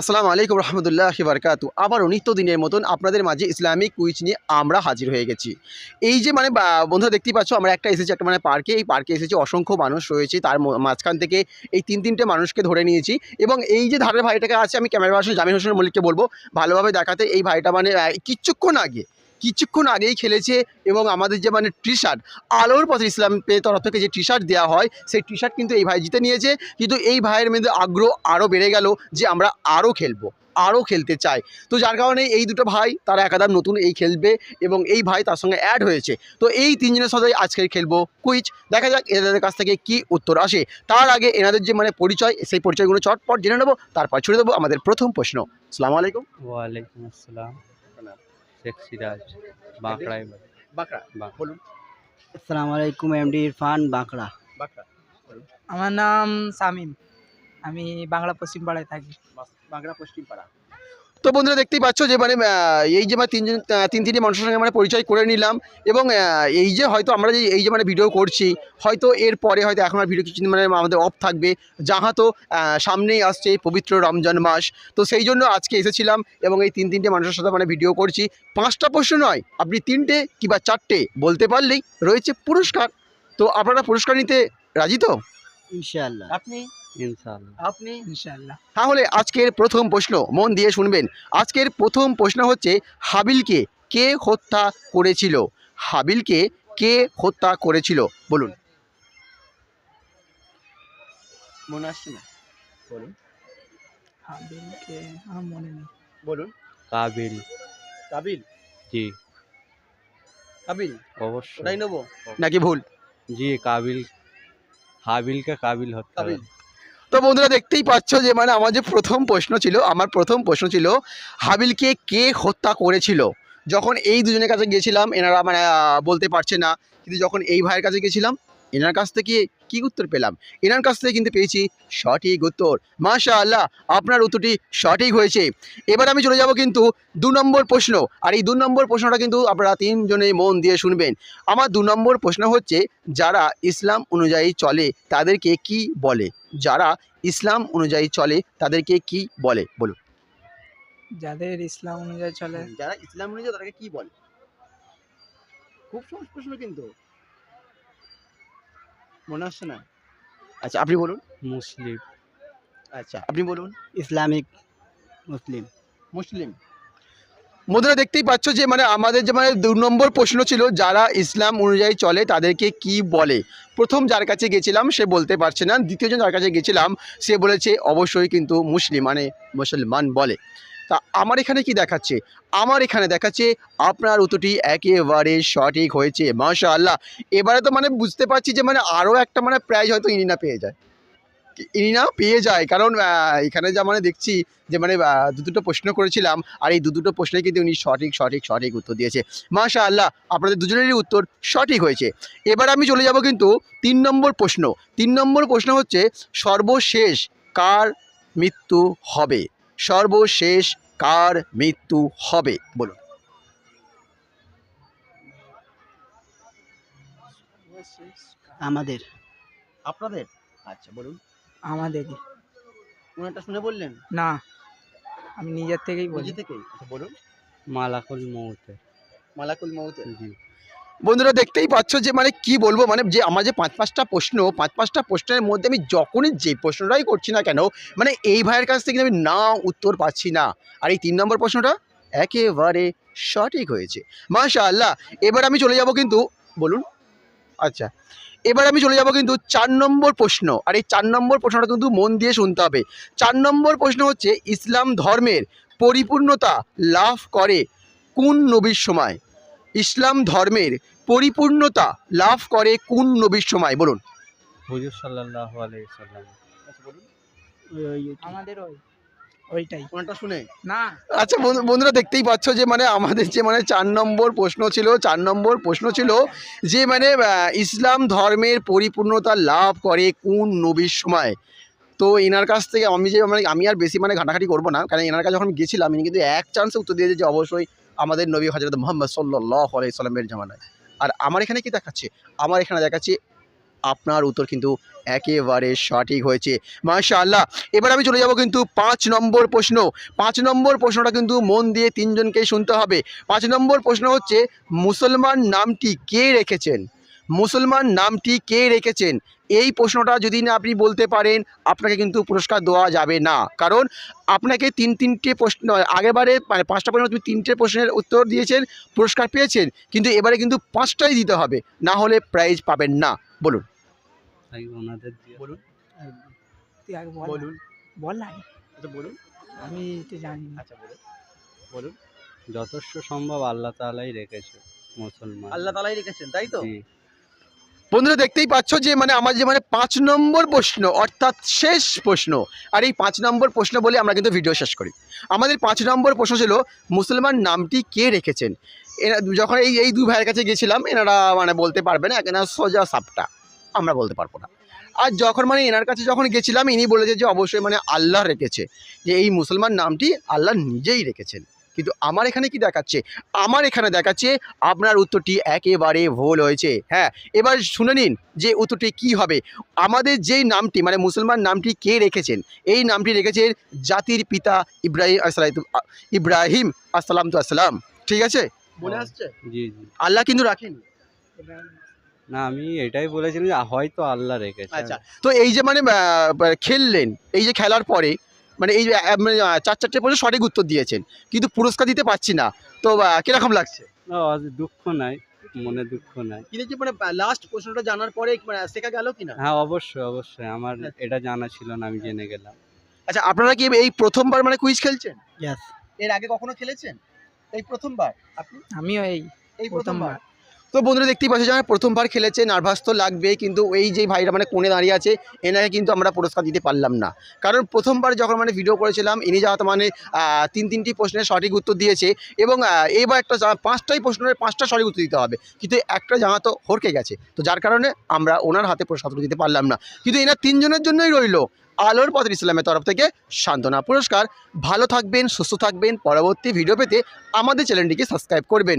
আসসালামু আলাইকুম রহমতুল্লাহ বারকাতু আবারও নিত্যদিনের মতন আপনাদের মাঝে ইসলামিক কুইজ নিয়ে আমরা হাজির হয়ে গেছি। এই যে মানে বন্ধুরা দেখতেই পাচ্ছ, আমরা একটা এসেছি একটা মানে পার্কে। এই পার্কে এসেছি অসংখ্য মানুষ রয়েছে। তার মাঝখান থেকে এই তিন তিনটে মানুষকে ধরে নিয়েছি। এবং এই যে ধারের ভাইটাকে আছে, আমি ক্যামেরা পার্সন জামিন হোসেন মল্লিককে বলব, ভালোভাবে দেখাতে। এই ভাইটা মানে কিচ্ছুক্ষণ আগে কিছুক্ষণ আগেই খেলেছে এবং আমাদের যে মানে টি শার্ট আলোর পথে ইসলামের তরফ থেকে যে টি শার্ট দেওয়া হয়, সেই টি শার্ট কিন্তু এই ভাই জিতে নিয়েছে। কিন্তু এই ভাইয়ের মধ্যে আগ্রহ আরও বেড়ে গেল যে আমরা আরও খেলব আরও খেলতে চাই। তো যার কারণে এই দুটো ভাই তারা একাধার নতুন এই খেলবে এবং এই ভাই তার সঙ্গে অ্যাড হয়েছে। তো এই তিনজনের সাথে আজকে খেলব কুইজ দেখা যাক এনাদের কাছ থেকে কি উত্তর আসে। তার আগে এনাদের যে মানে পরিচয়, সেই পরিচয়গুলো চটপট জেনে নেব, তারপর ছুড়ে দেবো আমাদের প্রথম প্রশ্ন। সালামু আলাইকুম। ওয়ালাইকুম আসসালাম। শেখ সিরাজ বাঁকড়াই বাঁকড়া বলুন। আসসালামু আলাইকুম এমডি ইরফান বাঁকড়া। বাঁকড়া আমার নাম সামিম। আমি বাংলা পশ্চিম পাড়ায় থাকি। বাংলা পশ্চিম পাড়া তো বন্ধুরা দেখতেই পাচ্ছ যে মানে এই যে মানে তিনজন তিন তিনটি মানুষের সঙ্গে মানে পরিচয় করে নিলাম এবং এই যে হয়তো আমরা যে এই যে মানে ভিডিও করছি, হয়তো এর পরে হয়তো এখন আর ভিডিও কিছু মানে আমাদের অফ থাকবে। যাহা তো সামনেই আসছে পবিত্র রমজান মাস। তো সেই জন্য আজকে এসেছিলাম এবং এই তিন তিনটে মানুষের সাথে মানে ভিডিও করছি। পাঁচটা প্রশ্ন নয়, আপনি তিনটে কিংবা চারটে বলতে পারলেই রয়েছে পুরস্কার। তো আপনারা পুরস্কার নিতে রাজি তো? ইনশাআল্লাহ। আপনি? ইনশাআল্লাহ। আপনি? ইনশাআল্লাহ। তাহলে আজকের প্রথম প্রশ্ন মন দিয়ে শুনবেন। আজকের প্রথম প্রশ্ন হচ্ছে হাবিলকে কে হত্যা করেছিল? হাবিলকে কে হত্যা করেছিল? বলুন। মনে আসছে না? বলুন। হাবিলকে আমার মনে নেই। বলুন। কাবিল। কাবিল? জি। কাবিল? অবশ্যই। নেব? নাকি ভুল? জি কাবিল। হাবিলকে কাবিল হত্যা হবে। তো বন্ধুরা দেখতেই পাচ্ছ যে মানে আমার যে প্রথম প্রশ্ন ছিল, আমার প্রথম প্রশ্ন ছিল, হাবিলকে কে হত্যা করেছিল? যখন এই দুজনের কাছে গিয়েছিলাম, এনারা মানে বলতে পারছে না। কিন্তু যখন এই ভাইয়ের কাছে গেছিলাম এনার কাছ থেকে কি উত্তর পেলাম? এনার কাছ থেকে কিন্তু পেয়েছি সঠিক উত্তর। মাশা আল্লাহ আপনার উত্তরটি সঠিক হয়েছে। এবার আমি চলে যাব কিন্তু দু নম্বর প্রশ্ন। আর এই দু নম্বর প্রশ্নটা কিন্তু আপনারা তিনজনে মন দিয়ে শুনবেন। আমার দু নম্বর প্রশ্ন হচ্ছে যারা ইসলাম অনুযায়ী চলে তাদেরকে কি বলে? যারা ইসলাম অনুযায়ী চলে তাদেরকে কি বলে? বলুন। যাদের ইসলাম অনুযায়ী চলে। যারা ইসলাম অনুযায়ী তাদেরকে কি বলে? খুব সহজ প্রশ্ন কিন্তু। মনে আসছে না? আচ্ছা আপনি বলুন। মুসলিম। আচ্ছা আপনি বলুন। ইসলামিক মুসলিম। মুসলিম। বন্ধুরা দেখতেই পাচ্ছ যে মানে আমাদের যে মানে দু নম্বর প্রশ্ন ছিল যারা ইসলাম অনুযায়ী চলে তাদেরকে কি বলে? প্রথম যার কাছে গেছিলাম সে বলতে পারছে না। দ্বিতীয়জন যার কাছে গেছিলাম সে বলেছে অবশ্যই কিন্তু মুসলিম মানে মুসলমান বলে। তা আমার এখানে কি দেখাচ্ছে? আমার এখানে দেখাচ্ছে আপনার উত্তরটি একেবারে সঠিক হয়েছে মাশা আল্লাহ এবারে তো মানে বুঝতে পারছি যে মানে আরও একটা মানে প্রাইজ হয়তো ইনি না পেয়ে যায়। ইনি না পেয়ে যায়, কারণ এখানে যা মানে দেখছি যে মানে দু দুটো প্রশ্ন করেছিলাম, আর এই দু দুটো প্রশ্নে কিন্তু উনি সঠিক সঠিক সঠিক উত্তর দিয়েছে। মাশা আল্লাহ আপনাদের দুজনেরই উত্তর সঠিক হয়েছে। এবার আমি চলে যাব কিন্তু তিন নম্বর প্রশ্ন। তিন নম্বর প্রশ্ন হচ্ছে, সর্বশেষ কার মৃত্যু হবে? সর্বশেষ কার মৃত্যু হবে? বলুন। আমাদের। আপনাদের? আচ্ছা বলুন। আমাদের। ওনারটা শুনে বললেন? না আমি নিজের থেকেই বলি। নিজে থেকেই? আচ্ছা বলুন। মালাকুল মৌতে মালাকুল মৌতে জি। বন্ধুরা দেখতেই পাচ্ছ যে মানে কি বলব মানে যে আমার যে পাঁচ পাঁচটা প্রশ্ন, পাঁচ পাঁচটা প্রশ্নের মধ্যে আমি যখনই যে প্রশ্নটাই করছি না কেন মানে এই ভাইয়ের কাছ থেকে আমি না উত্তর পাচ্ছি না। আর এই তিন নম্বর প্রশ্নটা একেবারে সঠিক হয়েছে। মাশা আল্লাহ এবার আমি চলে যাব কিন্তু, বলুন। আচ্ছা এবার আমি চলে যাব কিন্তু চার নম্বর প্রশ্ন। আর এই চার নম্বর প্রশ্নটা কিন্তু মন দিয়ে শুনতে হবে। চার নম্বর প্রশ্ন হচ্ছে, ইসলাম ধর্মের পরিপূর্ণতা লাভ করে কোন নবীর সময়? ইসলাম ধর্মের পরিপূর্ণতা লাভ করে কোন নবীর সময়? বলুন। হুজুর আমাদের ওই। ওইটাই। কোনটা শুনে? না। আচ্ছা বন্ধু- বন্ধুরা দেখতেই পাচ্ছ যে মানে আমাদের যে মানে চার নম্বর প্রশ্ন ছিল চার নম্বর প্রশ্ন ছিল যে মানে ইসলাম ধর্মের পরিপূর্ণতা লাভ করে কোন নবীর সময়? তো এনার কাছ থেকে আমি যে মানে আমি আর বেশি মানে ঘাটাঘাটি করব না কারণ এনার কাছে যখন গেছিলাম ইনি কিন্তু এক চান্সে উত্তর দিয়েছে যে অবশ্যই আমাদের নবী হজরত মোহাম্মদ সাল্লাহ আলাইসাল্লামের জামানায়। আর আমার এখানে কি দেখাচ্ছে? আমার এখানে দেখাচ্ছে, আপনার উত্তর কিন্তু একেবারে সঠিক হয়েছে। মাশাআল্লাহ, এবার আমি চলে যাব কিন্তু পাঁচ নম্বর প্রশ্ন। পাঁচ নম্বর প্রশ্নটা কিন্তু মন দিয়ে তিনজনকে শুনতে হবে। পাঁচ নম্বর প্রশ্ন হচ্ছে, মুসলমান নামটি কে রেখেছেন? মুসলমান নামটি কে রেখেছেন? এই প্রশ্নটা যদি না আপনি বলতে পারেন আপনাকে কিন্তু পুরস্কার দেওয়া যাবে না। কারণ আপনাকে তিন তিনটে প্রশ্ন আগেবারে মানে পাঁচটা প্রশ্ন তুমি তিনটে প্রশ্নের উত্তর দিয়েছেন পুরস্কার পেয়েছেন কিন্তু এবারে কিন্তু পাঁচটাই দিতে হবে না হলে প্রাইজ পাবেন না। বলুন। ওনাদের দিয়ে বলুন। বল আমি তো জানি আচ্ছা বলুন। বলুন। যথেষ্ট সম্ভব আল্লাহ তাআলাই রেখেছে মুসলমান। আল্লাহ তালাই রেখেছেন তাই তো? জি। বন্ধুরা, দেখতেই পাচ্ছ যে মানে আমার যে মানে পাঁচ নম্বর প্রশ্ন, অর্থাৎ শেষ প্রশ্ন। আর এই পাঁচ নম্বর প্রশ্ন বলে আমরা কিন্তু ভিডিও শেষ করি। আমাদের পাঁচ নম্বর প্রশ্ন ছিল, মুসলমান নামটি কে রেখেছেন? এরা যখন এই এই দুই ভাইয়ের কাছে গেছিলাম, এনারা মানে বলতে পারবে না এনারা সোজা সাপটা। আমরা বলতে পারব না। আর যখন মানে এনার কাছে যখন গেছিলাম, ইনি বলেছে যে, অবশ্যই মানে আল্লাহ রেখেছে যে, এই মুসলমান নামটি আল্লাহ নিজেই রেখেছেন। কিন্তু আমার এখানে কি দেখাচ্ছে? আমার এখানে দেখাচ্ছে আপনার উত্তরটি একেবারে ভুল হয়েছে। হ্যাঁ এবার শুনে নিন যে উত্তরটি কি হবে। আমাদের যেই নামটি মানে মুসলমান নামটি কে রেখেছেন? এই নামটি রেখেছেন জাতির পিতা ইব্রাহিম আসসালাম ইব্রাহিম আসসালাম তো আসসালাম ঠিক আছে? বলে আসছে? জি জি। আল্লাহ কিন্তু রাখেন। না আমি এটাই বলেছিলাম যে হয়তো আল্লাহ রেখেছে আচ্ছা তো এই যে মানে খেললেন এই যে খেলার পরে মানে এই মানে, চার চারটে পর্যন্ত সঠিক উত্তর দিয়েছেন। কিন্তু পুরস্কার দিতে পারছি না। তো কীরকম লাগছে? দুঃখ নাই মনে দুঃখ নাই। কিন্তু মানে লাস্ট প্রশ্নটা জানার পরে মানে শেখা গেল কিনা? হ্যাঁ অবশ্যই অবশ্যই আমার এটা জানা ছিল না আমি জেনে গেলাম। আচ্ছা আপনারা কি এই প্রথমবার মানে কুইজ খেলছেন? ইয়াস এর আগে কখনো খেলেছেন? এই প্রথমবার আপনি? আমিও এই এই প্রথমবার। তো বন্ধুরা দেখতেই পাচ্ছি, যারা প্রথমবার খেলেছে নার্ভাস তো লাগবে কিন্তু এই যে ভাইরা মানে কোণে দাঁড়িয়ে আছে, এনাকে কিন্তু আমরা পুরস্কার দিতে পারলাম না। কারণ প্রথমবার যখন মানে ভিডিও করেছিলাম, ইনি যাওয়া মানে তিন তিনটি প্রশ্নের সঠিক উত্তর দিয়েছে, এবং এবার একটা পাঁচটাই প্রশ্নের পাঁচটা সঠিক উত্তর দিতে হবে। কিন্তু একটা জামা তো হরকে গেছে। তো যার কারণে আমরা ওনার হাতে পুরস্কার দিতে পারলাম না। কিন্তু এনার তিনজনের জন্যই রইল আলোর পথের ইসলামের তরফ থেকে সান্ত্বনা পুরস্কার। ভালো থাকবেন, সুস্থ থাকবেন, পরবর্তী ভিডিও পেতে আমাদের চ্যানেলটিকে সাবস্ক্রাইব করবেন।